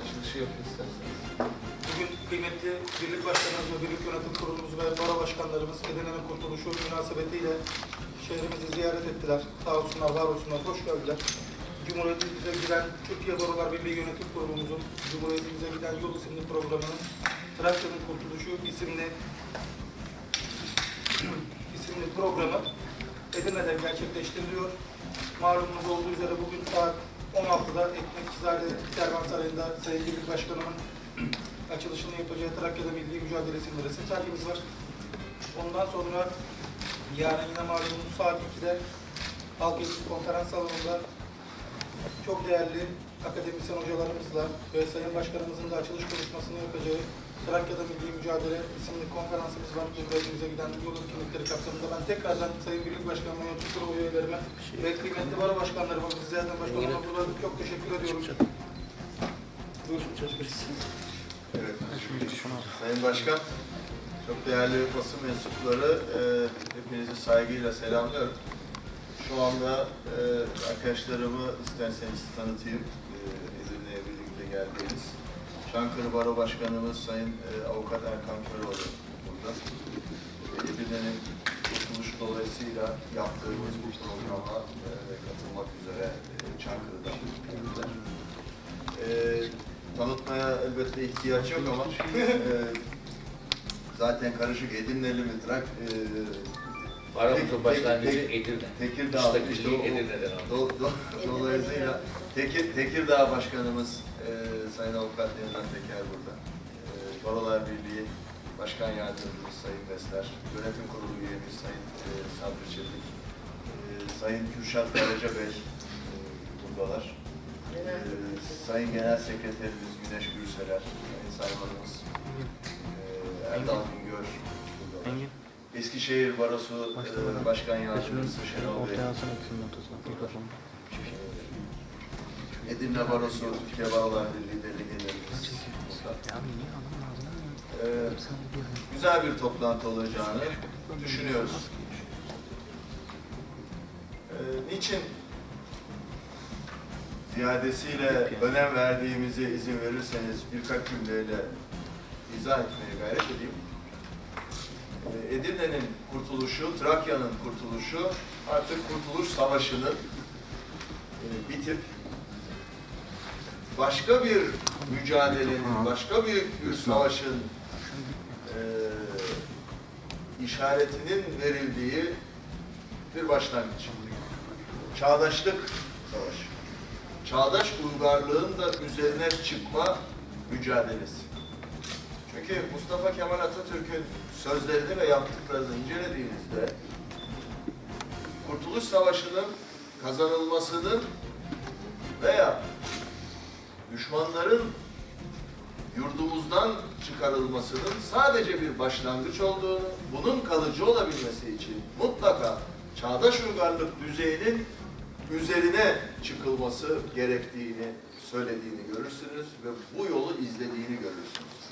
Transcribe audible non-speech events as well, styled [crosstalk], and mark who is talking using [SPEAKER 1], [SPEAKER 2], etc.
[SPEAKER 1] açılışı yapın isterseniz.
[SPEAKER 2] Bugün kıymetli birlik başkanımız ve birlik yönetim kurulumuz ve baro başkanlarımız Edirne'nin kurtuluşu münasebetiyle şehrimizi ziyaret ettiler. Sağ olsunlar, var olsunlar, hoş geldiler. Cumhuriyetimize giden Türkiye Barolar Birliği Yönetim Kurulumuzun Cumhuriyetimize giden Yol isimli programının Trakya'nın Kurtuluşu isimli [clears throat] isimli programı Edirne'de gerçekleştiriliyor. Malumunuz olduğu üzere bugün saat 16'da Ekmekçizade Kervansarayı'nda Sayın Birlik Başkanımın açılışını yapacağı Trakya'da Milli Mücadele isimli resim sergimiz var. Ondan sonra yarın yine malumunuz saat 2'de Halk Eğitim Konferans Salonu'nda çok değerli akademisyen hocalarımızla ve Sayın Başkanımızın da açılış konuşmasını yapacağı Trakya'da Milli Mücadele isimli konferansımız var. Cumhuriyetimize giden yol etkinlikleri kapsamında ben tekrardan Sayın Birlik Başkanıma, yönetim kurulu üyelerime ve kıymetli baro başkanlarıma, sizlerden başkanıma burada çok teşekkür ediyorum.
[SPEAKER 3] Evet. Sayın Başkan, çok değerli basın mensupları, e, hepinizi saygıyla selamlıyorum. Şu anda e, arkadaşlarımı isterseniz tanıtayım, e, Edirne'ye birlikte geldiğiniz. Çankırı Baro Başkanımız Sayın e, Avukat Erkan Köroğlu burada. Edirne'nin kurtuluşu dolayısıyla yaptığımız bu programa e, katılmak üzere e, Çankırı'dan geldiler. E, tanıtmaya elbette ihtiyaç yok ama [laughs] e, zaten karışık Edirne'li mi Trak e,
[SPEAKER 4] Paramızın
[SPEAKER 3] Tek-
[SPEAKER 4] başlangıcı Edirne.
[SPEAKER 3] Tekirdağ işte
[SPEAKER 4] Edirne'den aldık.
[SPEAKER 3] do, do, dolayısıyla Tekir, Tekirdağ Başkanımız e, Sayın Avukat Nevzat Teker burada. E, Barolar Birliği Başkan Yardımcımız Sayın Besler, Yönetim Kurulu üyemiz Sayın e, Sabri Çelik, e, Sayın Kürşat Karaca Bey e, buradalar. E, Sayın Genel Sekreterimiz Güneş Gürseler, Sayın Saymanımız e, Erdal Güngör buradalar. Eskişehir Barosu e, Başkan Yardımcısı Şenol Bey, Edirne Barosu Türkiye Barolar Birliği Delegelerimiz burada. E, güzel bir toplantı olacağını düşünüyoruz. E, niçin ziyadesiyle önem verdiğimize izin verirseniz birkaç cümleyle izah etmeye gayret edeyim. Ee, Edirne'nin kurtuluşu, Trakya'nın kurtuluşu artık Kurtuluş Savaşı'nın e, bitip başka bir mücadelenin, başka bir savaşın e, işaretinin verildiği bir başlangıç. Çağdaşlık savaşı. Çağdaş uygarlığın da üzerine çıkma mücadelesi. Çünkü Mustafa Kemal Atatürk'ün sözlerini ve yaptıklarını incelediğinizde Kurtuluş Savaşı'nın kazanılmasının veya düşmanların yurdumuzdan çıkarılmasının sadece bir başlangıç olduğunu, bunun kalıcı olabilmesi için mutlaka çağdaş uygarlık düzeyinin üzerine çıkılması gerektiğini söylediğini görürsünüz ve bu yolu izlediğini görürsünüz.